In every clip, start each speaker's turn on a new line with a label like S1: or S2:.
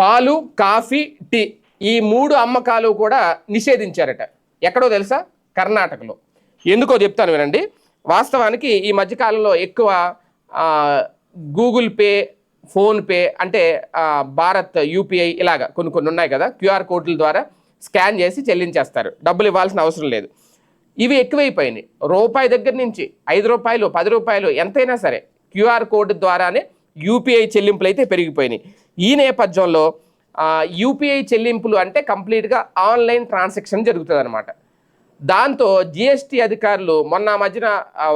S1: పాలు coffee tea ఈ మూడు అమ్మకాలు కూడా నిషేధించారట. ఎక్కడో తెలుసా? కర్ణాటకలో. ఎందుకో చెప్తాను వినండి. వాస్తవానికి ఈ మధ్యకాలంలో ఎక్కువ గూగుల్ పే ఫోన్పే అంటే భారత్ యూపీఐ ఇలాగా కొన్ని కొన్ని ఉన్నాయి కదా క్యూఆర్ కోడ్ల ద్వారా స్కాన్ చేసి చెల్లించేస్తారు. డబ్బులు ఇవ్వాల్సిన అవసరం లేదు. ఇవి ఎక్కువైపోయినాయి. రూపాయి దగ్గర నుంచి ఐదు రూపాయలు పది రూపాయలు ఎంతైనా సరే క్యూఆర్ కోడ్ ద్వారానే యూపీఐ చెల్లింపులు అయితే పెరిగిపోయినాయి. ఈ నేపథ్యంలో యూపీఐ చెల్లింపులు అంటే కంప్లీట్గా ఆన్లైన్ ట్రాన్సాక్షన్ జరుగుతుంది అనమాట దాంతో జిఎస్టీ అధికారులు మొన్న మధ్యన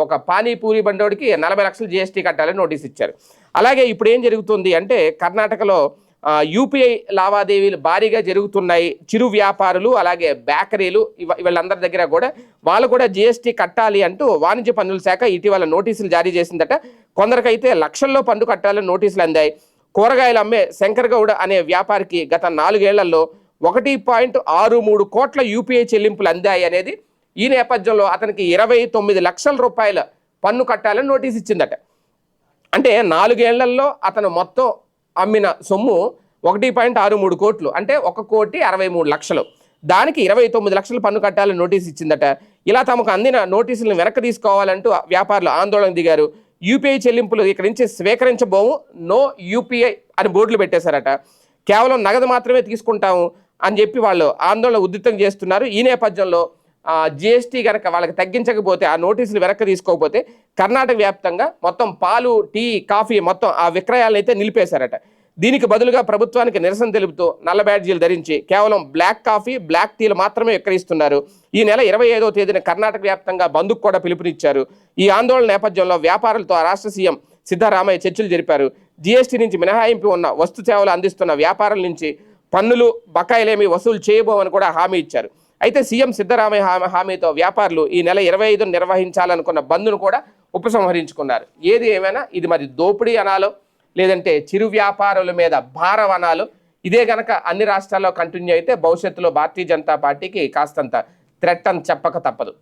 S1: ఒక పానీపూరి బండోడికి నలభై లక్షలు జిఎస్టీ కట్టాలని నోటీస్ ఇచ్చారు. అలాగే ఇప్పుడు ఏం జరుగుతుంది అంటే కర్ణాటకలో యూపీఐ లావాదేవీలు భారీగా జరుగుతున్నాయి. చిరు వ్యాపారులు అలాగే బేకరీలు వీళ్ళందరి దగ్గర కూడా వాళ్ళు కూడా జిఎస్టీ కట్టాలి అంటూ వాణిజ్య పన్నుల శాఖ ఇటీవల నోటీసులు జారీ చేసిందట. కొందరికైతే లక్షల్లో పన్ను కట్టాలని నోటీసులు అందాయి. కూరగాయలు అమ్మే శంకర్ గౌడ్ అనే వ్యాపారికి గత నాలుగేళ్ళలో ఒకటి పాయింట్ ఆరు మూడు కోట్ల యూపీఐ చెల్లింపులు అందాయి అనేది ఈ నేపథ్యంలో అతనికి ఇరవై తొమ్మిది లక్షల రూపాయల పన్ను కట్టాలని నోటీస్ ఇచ్చిందట. అంటే నాలుగేళ్ళలో అతను మొత్తం అమ్మిన సొమ్ము ఒకటి పాయింట్ ఆరు మూడు కోట్లు అంటే ఒక కోటి అరవై మూడు లక్షలు. దానికి ఇరవై తొమ్మిది లక్షలు పన్ను కట్టాలని నోటీస్ ఇచ్చిందట. ఇలా తమకు అందిన నోటీసులను వెనక్కి తీసుకోవాలంటూ వ్యాపారులు ఆందోళన దిగారు. యూపీఐ చెల్లింపులు ఇక్కడి నుంచి స్వీకరించబోము. నో యూపీఐ అని బోర్డులు పెట్టేశారట. కేవలం నగదు మాత్రమే తీసుకుంటాము అని చెప్పి వాళ్ళు ఆందోళన ఉధృతం చేస్తున్నారు. ఈ నేపథ్యంలో జిఎస్టీ కనుక వాళ్ళకి తగ్గించకపోతే ఆ నోటీసులు వెనక్కి తీసుకోకపోతే కర్ణాటక వ్యాప్తంగా మొత్తం పాలు టీ కాఫీ మొత్తం ఆ విక్రయాలను అయితే నిలిపేశారట. దీనికి బదులుగా ప్రభుత్వానికి నిరసన తెలుపుతూ నల్ల బ్యాడ్జీలు ధరించి కేవలం బ్లాక్ కాఫీ బ్లాక్ టీలు మాత్రమే విక్రయిస్తున్నారు. ఈ నెల ఇరవై ఐదో తేదీన కర్ణాటక వ్యాప్తంగా బంధుకు కూడా పిలుపునిచ్చారు. ఈ ఆందోళన నేపథ్యంలో వ్యాపారులతో రాష్ట్ర సీఎం సిద్ధరామయ్య చర్చలు జరిపారు. జీఎస్టీ నుంచి మినహాయింపు ఉన్న వస్తు సేవలు అందిస్తున్న వ్యాపారుల నుంచి పన్నులు బకాయిలేమి వసూలు చేయబోమని కూడా హామీ ఇచ్చారు. అయితే సీఎం సిద్ధరామయ్య హామీ హామీతో వ్యాపారులు ఈ నెల ఇరవై ఐదును నిర్వహించాలనుకున్న బంద్ను కూడా ఉపసంహరించుకున్నారు. ఏది ఏమైనా ఇది మరి దోపిడీ అనాలో లేదంటే చిరు వ్యాపారుల మీద భారవనాలు. ఇదే గనక అన్ని రాష్ట్రాల్లో కంటిన్యూ అయితే భవిష్యత్తులో భారతీయ జనతా పార్టీకి కాస్తంత థ్రెట్ అని చెప్పక తప్పదు.